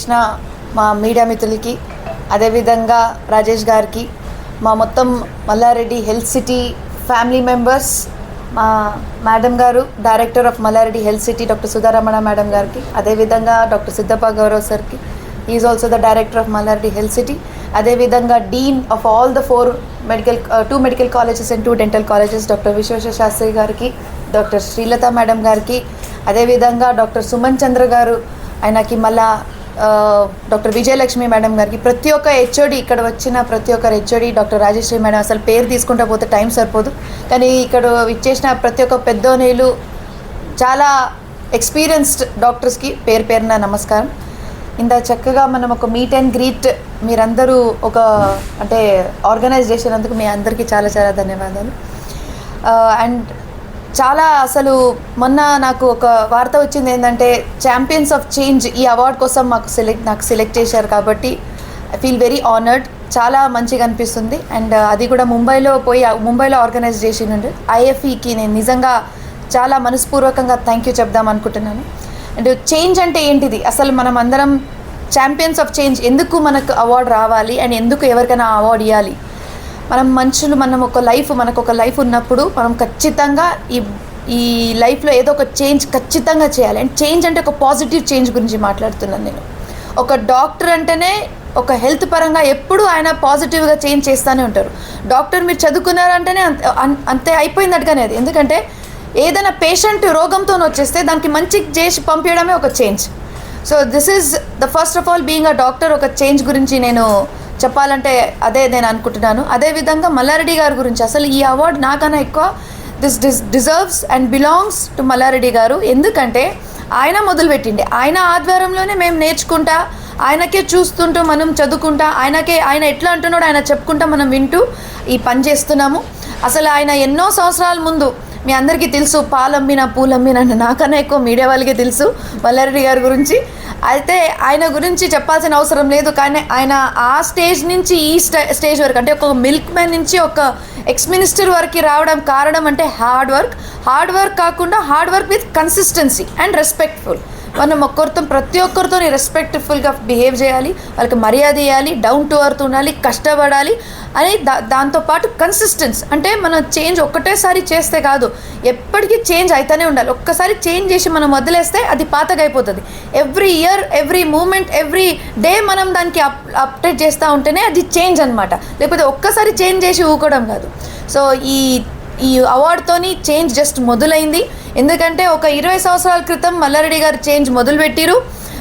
ఇచ్చిన మా మీడియా మిత్రులకి అదేవిధంగా రాజేష్ గారికి మా మొత్తం Malla Reddy health city family members మా మేడం గారు director of Malla Reddy health city doctor Sudharamana madam గారికి అదేవిధంగా డాక్టర్ సిద్ధప్ప గౌరవ్ సార్కి is also the director of Malla Reddy health city అదేవిధంగా dean of all the four medical two medical colleges and two dental colleges doctor Vishweshwara Shastri గారికి doctor Srilatha madam గారికి అదేవిధంగా doctor Suman చంద్ర గారు ఆయనకి మళ్ళా డాక్టర్ విజయలక్ష్మి మేడం గారికి ప్రతి ఒక్క హెచ్ఓడి ఇక్కడ వచ్చిన ప్రతి ఒక్కరు హెచ్ఓడి డాక్టర్ రాజశ్రీ మేడం అసలు పేరు తీసుకుంటా పోతే టైం సరిపోదు. కానీ ఇక్కడ ఇచ్చేసిన ప్రతి ఒక్క పెద్దోనేలు చాలా ఎక్స్పీరియన్స్డ్ డాక్టర్స్కి పేరు పేరున నమస్కారం. ఇంత చక్కగా మనం ఒక మీట్ అండ్ గ్రీట్ మీరందరూ ఒక అంటే ఆర్గనైజ్ చేసినందుకు మీ అందరికీ చాలా చాలా ధన్యవాదాలు. అండ్ చాలా అసలు మొన్న నాకు ఒక వార్త వచ్చింది ఏంటంటే ఛాంపియన్స్ ఆఫ్ చేంజ్ ఈ అవార్డ్ కోసం మాకు సెలెక్ట్ నాకు సెలెక్ట్ చేశారు కాబట్టి ఐ ఫీల్ వెరీ ఆనర్డ్ చాలా మంచిగా అనిపిస్తుంది. అండ్ uh, అది కూడా ముంబైలో పోయి ముంబైలో ఆర్గనైజ్ చేసిండు. ఐఎఫ్ఈకి నేను నిజంగా చాలా మనస్పూర్వకంగా థ్యాంక్ యూ చెప్దాం అనుకుంటున్నాను. అండ్ చేంజ్ uh, అంటే ఏంటిది? అసలు మనం అందరం ఛాంపియన్స్ ఆఫ్ చేంజ్ ఎందుకు మనకు అవార్డు రావాలి? అండ్ ఎందుకు ఎవరికైనా అవార్డు ఇవ్వాలి మనం మనుషులు మనం ఒక లైఫ్ మనకు ఒక లైఫ్ ఉన్నప్పుడు మనం ఖచ్చితంగా ఈ ఈ లైఫ్లో ఏదో ఒక చేంజ్ ఖచ్చితంగా చేయాలి. అండ్ చేంజ్ అంటే ఒక పాజిటివ్ చేంజ్ గురించి మాట్లాడుతున్నాను నేను. ఒక డాక్టర్ అంటేనే ఒక హెల్త్ పరంగా ఎప్పుడు ఆయన పాజిటివ్గా చేంజ్ చేస్తూనే ఉంటారు. డాక్టర్ మీరు చదువుకున్నారంటేనే అంత అంతే అయిపోయిందట్టుగానే అది. ఎందుకంటే ఏదైనా పేషెంట్ రోగంతో వచ్చేస్తే దానికి మంచి చేసి పంపించడమే ఒక change. So this is the first of all being a doctor ఒక చేంజ్ గురించి నేను చెప్పాలంటే అదే నేను అనుకుంటున్నాను. అదేవిధంగా మల్లారెడ్డి గారి గురించి అసలు ఈ అవార్డు నాకన్నా ఎక్కువ this this deserves and belongs to Malla Reddy గారు. ఎందుకంటే ఆయన మొదలుపెట్టిండే ఆయన ఆధ్వర్యంలోనే మేము నేర్చుకుంటా ఆయనకే చూస్తుంటూ మనం చదువుకుంటా ఆయనకే ఆయన ఎట్లా అంటున్నాడో ఆయన చెప్పుకుంటా మనం వింటూ ఈ పని చేస్తున్నాము. అసలు ఆయన ఎన్నో సంవత్సరాల ముందు మీ అందరికీ తెలుసు పాలమ్మిన పూలమ్మిన అని నాకన్నా ఎక్కువ మీడియా వాళ్ళకి తెలుసు మల్లారెడ్డి గారి గురించి. అయితే ఆయన గురించి చెప్పాల్సిన అవసరం లేదు కానీ ఆయన ఆ స్టేజ్ నుంచి ఈ స్టే స్టేజ్ వరకు అంటే ఒక మిల్క్ మ్యాన్ నుంచి ఒక ఎక్స్ మినిస్టర్ వరకు రావడం కారణం అంటే హార్డ్ వర్క్. హార్డ్ వర్క్ కాకుండా hard work with consistency and respectful. మనం ఒక్కరితో ప్రతి ఒక్కరితో రెస్పెక్ట్ఫుల్గా బిహేవ్ చేయాలి వాళ్ళకి మర్యాద ఇవ్వాలి డౌన్ టు అర్త్ ఉండాలి కష్టపడాలి అని దా దాంతోపాటు కన్సిస్టెన్స్ అంటే మనం చేంజ్ ఒక్కటేసారి చేస్తే కాదు ఎప్పటికీ చేంజ్ అవుతూనే ఉండాలి. ఒక్కసారి చేంజ్ చేసి మనం వదిలేస్తే అది పాతగా అయిపోతుంది every year every moment every day మనం దానికి అప్ అప్డేట్ చేస్తూ ఉంటేనే అది చేంజ్ అనమాట లేకపోతే ఒక్కసారి చేంజ్ చేసి ఊకోవడం కాదు. సో ఈ ఈ అవార్డుతోని చేంజ్ జస్ట్ మొదలైంది. ఎందుకంటే ఒక ఇరవై సంవత్సరాల క్రితం మల్లారెడ్డి గారు చేంజ్ మొదలుపెట్టిరు.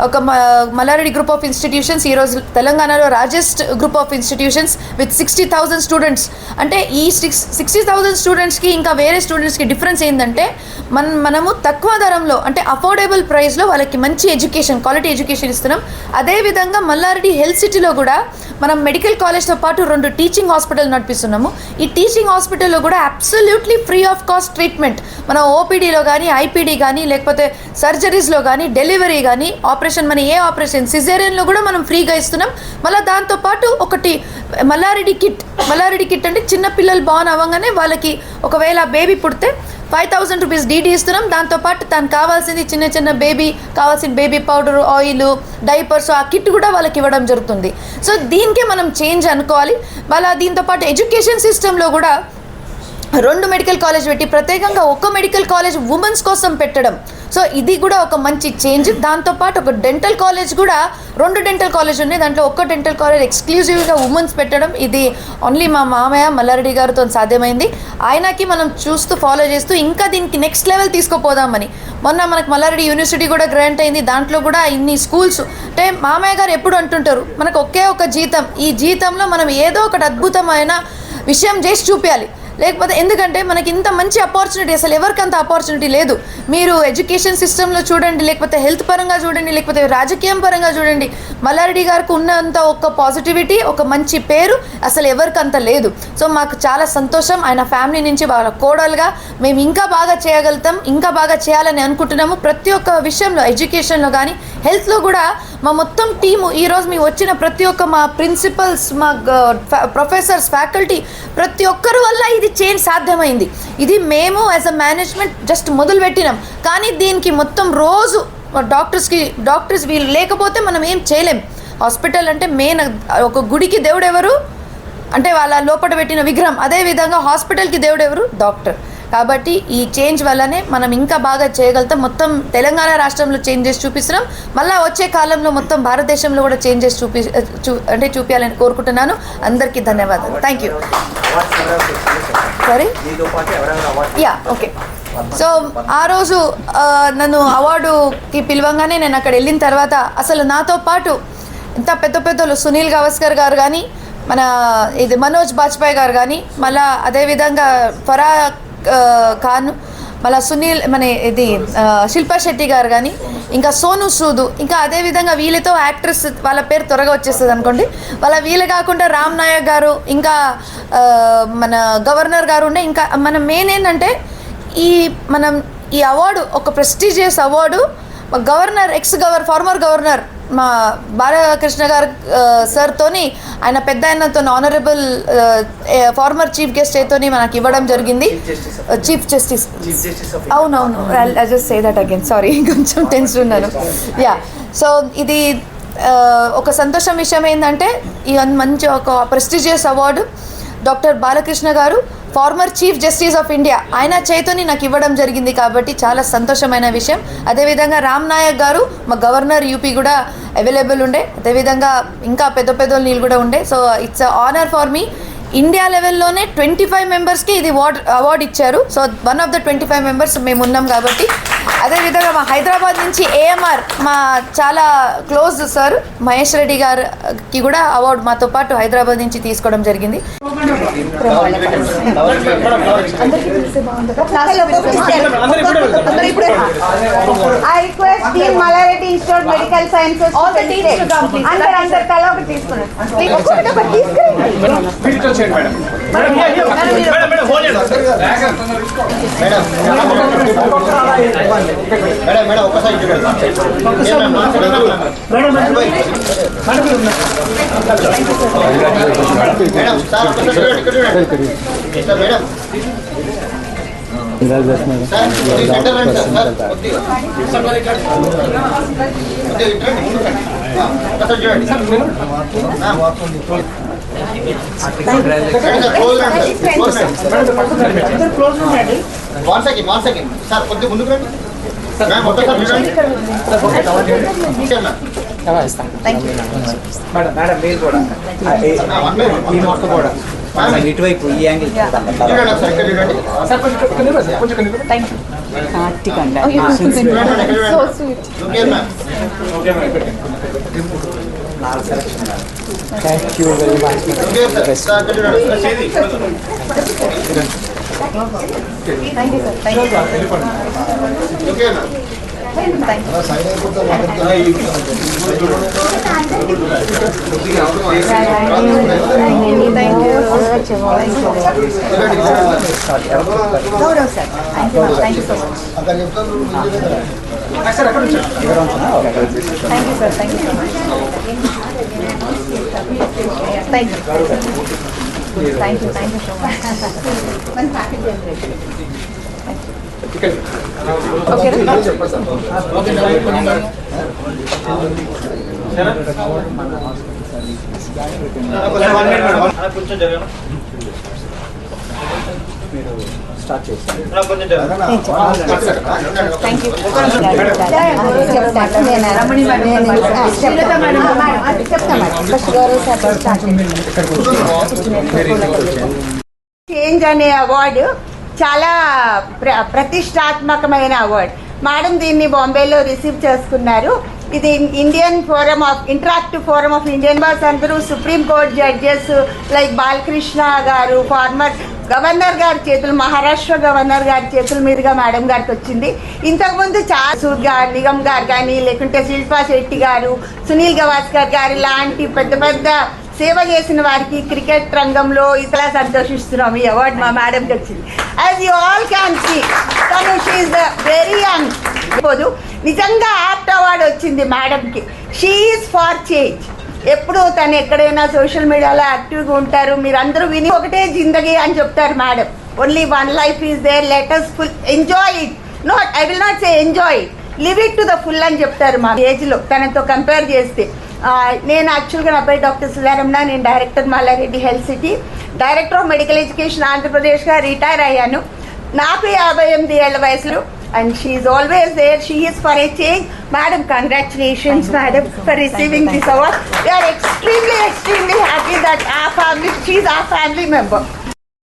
ఒక మ- మల్లారెడ్డి గ్రూప్ ఆఫ్ ఇన్స్టిట్యూషన్స్ ఈరోజు తెలంగాణలో largest group of institutions with sixty thousand students అంటే ఈ సిక్స్ సిక్స్టీ థౌజండ్ స్టూడెంట్స్కి ఇంకా వేరే స్టూడెంట్స్కి డిఫరెన్స్ ఏంటంటే మన మనము తక్కువ ధరంలో అంటే అఫోర్డబుల్ ప్రైస్లో వాళ్ళకి మంచి ఎడ్యుకేషన్ క్వాలిటీ ఎడ్యుకేషన్ ఇస్తున్నాం. అదేవిధంగా మల్లారెడ్డి హెల్త్ సిటీలో కూడా మనం మెడికల్ కాలేజ్తో పాటు రెండు టీచింగ్ హాస్పిటల్ నడిపిస్తున్నాము. ఈ టీచింగ్ హాస్పిటల్లో కూడా absolutely free of cost treatment మనం ఓపీడీలో కానీ ఐపీడీ కానీ లేకపోతే సర్జరీస్లో కానీ డెలివరీ కానీ ఆపరేషన్ మన ఏ ఆపరేషన్? సిజేరియన్లో కూడా మనం ఫ్రీగా ఇస్తున్నాం. మళ్ళీ దాంతోపాటు ఒకటి మల్లారెడ్డి కిట్. మల్లారెడ్డి కిట్ అంటే చిన్న పిల్లలు బాన్ అవ్వగానే వాళ్ళకి ఒకవేళ బేబీ పుడితే ఫైవ్ థౌసండ్ రూపీస్ డీడీ ఇస్తున్నాం. దాంతోపాటు తనకు కావాల్సింది చిన్న చిన్న బేబీ కావాల్సిన బేబీ పౌడర్ ఆయిల్ డైపర్స్ ఆ కిట్ కూడా వాళ్ళకి ఇవ్వడం జరుగుతుంది. సో దీనికే మనం చేంజ్ అనుకోవాలి. వాళ్ళ దీంతోపాటు ఎడ్యుకేషన్ సిస్టంలో కూడా రెండు మెడికల్ కాలేజ్ పెట్టి ప్రత్యేకంగా ఒక మెడికల్ కాలేజ్ ఉమెన్స్ కోసం పెట్టడం. సో ఇది కూడా ఒక మంచి చేంజ్. దాంతోపాటు ఒక డెంటల్ కాలేజ్ కూడా రెండు డెంటల్ కాలేజ్ ఉన్నాయి. దాంట్లో ఒక్క డెంటల్ కాలేజ్ ఎక్స్క్లూజివ్గా ఉమెన్స్ పెట్టడం. ఇది ఓన్లీ మా మామయ్య మల్లారెడ్డి గారితో సాధ్యమైంది. ఆయనకి మనం చూస్తూ ఫాలో చేస్తూ ఇంకా దీనికి నెక్స్ట్ లెవెల్ తీసుకుపోదామని. మొన్న మనకు మల్లారెడ్డి యూనివర్సిటీ కూడా గ్రాంట్ అయింది. దాంట్లో కూడా ఇన్ని స్కూల్స్ అంటే మామయ్య గారు ఎప్పుడు అంటుంటారు మనకు ఒకే ఒక జీతం. ఈ జీతంలో మనం ఏదో ఒకటి అద్భుతమైన విషయం చేసి చూపించాలి లేకపోతే ఎందుకంటే మనకి ఇంత మంచి ఆపర్చునిటీ అసలు ఎవరికి అంత ఆపర్చునిటీ లేదు. మీరు ఎడ్యుకేషన్ సిస్టంలో చూడండి లేకపోతే హెల్త్ పరంగా చూడండి లేకపోతే రాజకీయం పరంగా చూడండి మల్లారెడ్డి గారికి ఉన్నంత ఒక పాజిటివిటీ ఒక మంచి పేరు అసలు ఎవరికి అంత లేదు. సో మాకు చాలా సంతోషం. ఆయన ఫ్యామిలీ నుంచి వాళ్ళ కోడలుగా మేము ఇంకా బాగా చేయగలుగుతాం ఇంకా బాగా చేయాలని అనుకుంటున్నాము. ప్రతి ఒక్క విషయంలో ఎడ్యుకేషన్లో కానీ హెల్త్లో కూడా మా మొత్తం టీము ఈరోజు మేము వచ్చిన ప్రతి ఒక్క మా ప్రిన్సిపల్స్ మా ప్రొఫెసర్స్ ఫ్యాకల్టీ ప్రతి ఒక్కరి వల్ల ఇది చేంజ్ సాధ్యమైంది. ఇది మేము యాజ్ అ మేనేజ్మెంట్ జస్ట్ మొదలు పెట్టినాం. కానీ దీనికి మొత్తం రోజు డాక్టర్స్కి డాక్టర్స్ వీళ్ళు లేకపోతే మనం ఏం చేయలేం. హాస్పిటల్ అంటే మెయిన్ ఒక గుడికి దేవుడు ఎవరు అంటే వాళ్ళ లోపల పెట్టిన విగ్రహం. అదే విధంగా హాస్పిటల్కి దేవుడు ఎవరు డాక్టర్. కాబట్టి ఈ చేంజ్ వల్లనే మనం ఇంకా బాగా చేయగలుగుతాం. మొత్తం తెలంగాణ రాష్ట్రంలో చేంజెస్ చూపిస్తున్నాం. మళ్ళీ వచ్చే కాలంలో మొత్తం భారతదేశంలో కూడా చేంజెస్ చూపి చూ అంటే చూపించాలని కోరుకుంటున్నాను. అందరికీ ధన్యవాదాలు. Thank you sorry yeah okay so ఆ రోజు నన్ను అవార్డుకి పిలవంగానే నేను అక్కడ వెళ్ళిన తర్వాత అసలు నాతో పాటు ఇంత పెద్ద పెద్దలు సునీల్ గవస్కర్ గారు కానీ మన ఇది మనోజ్ బాజ్పాయ్ గారు కానీ మళ్ళా అదేవిధంగా ఫరా ఖాన్ మళ్ళీ సునీల్ మన ఇది శిల్పా శెట్టి గారు కానీ ఇంకా సోను సూదు ఇంకా అదేవిధంగా వీళ్ళతో యాక్ట్రెస్ వాళ్ళ పేరు త్వరగా వచ్చేస్తుంది అనుకోండి. వాళ్ళ వీళ్ళు కాకుండా రామ్ నాయక్ గారు ఇంకా మన గవర్నర్ గారు ఉండే ఇంకా మన మెయిన్ ఏంటంటే ఈ మనం ఈ అవార్డు ఒక prestigious award governor ex gover former governor మా బాలకృష్ణ గారు సార్తోని ఆయన పెద్ద ఆయనతో ఆనరబుల్ ఫార్మర్ చీఫ్ గెస్ట్ అయితోని మనకి ఇవ్వడం జరిగింది. చీఫ్ జస్టిస్ అవునవును. Just say that again sorry కొంచెం టెన్స్ ఉన్నాను. యా సో ఇది ఒక సంతోషం విషయం ఏంటంటే ఈ మంచి ఒక ప్రెస్టీజియస్ అవార్డు డాక్టర్ బాలకృష్ణ గారు former chief justice of India ఆయన చేతుని నాకు ఇవ్వడం జరిగింది కాబట్టి చాలా సంతోషమైన విషయం. అదేవిధంగా రామ్ నాయక్ గారు మా గవర్నర్ యూపీ కూడా అవైలబుల్ ఉండే. అదేవిధంగా ఇంకా పెద్ద పెద్ద నీళ్ళు కూడా ఉండే. So it's honour for me India లెవెల్లోనే twenty five మెంబర్స్కి ఇది అవార్డ్ అవార్డు ఇచ్చారు. So one of the twenty five members మేము ఉన్నాం కాబట్టి. అదేవిధంగా మా హైదరాబాద్ నుంచి ఏఎంఆర్ మా చాలా క్లోజ్ సార్ మహేష్ రెడ్డి గారికి కూడా అవార్డు మాతో పాటు హైదరాబాద్ నుంచి తీసుకోవడం జరిగింది. అందరు అందరు తల ఒకటి తీసుకున్నారు. ఒక్కొక్కటి ఒకటి తీసుకురండి. మేడం మేడం ఒక్కసారి చూడండి మేడం సార్ ఒక్కసారి చూడండి ఇక్కడ చూడండి సార్ మేడం సార్ కొద్దిగా సెంటర్ రండి one second one second sir ముందుకు రండి. ఏ- ఈ మొక్క కూడా మేడం, ఇటువైపు ఈ యాంగిల్ చూడండి ఒకసారి ఇక్కడ చూడండి చూడండి, ఇక్కడ చూడండి. Okay ma'am thank you very much okay sir sir ఇక్కడ చూడండి ఓకే మ్యామ్ కొంచెం జరగను స్టార్ట్ చేస్తాను కొంచెం జరగను థ్యాంక్ యూ చెప్తాను. నేను- నేను- ఆ, చెప్తా మేడం. మేడం, ఫస్ట్ స్టార్ట్ చేయండి. చేంజ్ అనే అవార్డు చాలా ప్ర ప్రతిష్టాత్మకమైన అవార్డు మేడం దీన్ని బాంబేలో రిసీవ్ చేసుకున్నారు ఇది Indian forum of interactive forum of Indian boss అందరూ supreme court judges like Balakrishna గారు ఫార్మర్ గవర్నర్ గారి చేతులు మహారాష్ట్ర గవర్నర్ గారి చేతుల మీదుగా మేడం గారికి వచ్చింది. ఇంతకుముందు చాసూర్ గారు నిగమ్ గారు కానీ లేకుంటే శిల్పా శెట్టి గారు సునీల్ గవాస్కర్ గారు లాంటి పెద్ద పెద్ద సేవ చేసిన వారికి క్రికెట్ రంగంలో ఇట్లా సంతోషిస్తున్నాం. ఈ అవార్డు మా మేడంకి వచ్చింది. As you all can see తను షీఈ్ ద వెరీ యంగ్ పోదు నిజంగా యాప్ట్ అవార్డు వచ్చింది మేడంకి. షీఈస్ ఫార్ చేంజ్ ఎప్పుడు తను ఎక్కడైనా సోషల్ మీడియాలో యాక్టివ్గా ఉంటారు. మీరు అందరూ విని ఒకటే జిందగీ అని చెప్తారు madam. Only one life is there letters full enjoy it not I will not say enjoy live it to the full అని చెప్తారు మా ఏజ్లో. తనతో కంపేర్ చేస్తే. నేను యాక్చువల్గా నా పేరు డాక్టర్ సుధారమణ నేను director Malla Reddy health city director of medical education ఆంధ్రప్రదేశ్గా retire అయ్యాను. నాకు యాభై ఎనిమిది ఏళ్ళ వయసులో and she's always there. She is partaking. Madam, congratulations, Madam, for receiving this award. We are extremely, extremely happy that our family, she's our family member.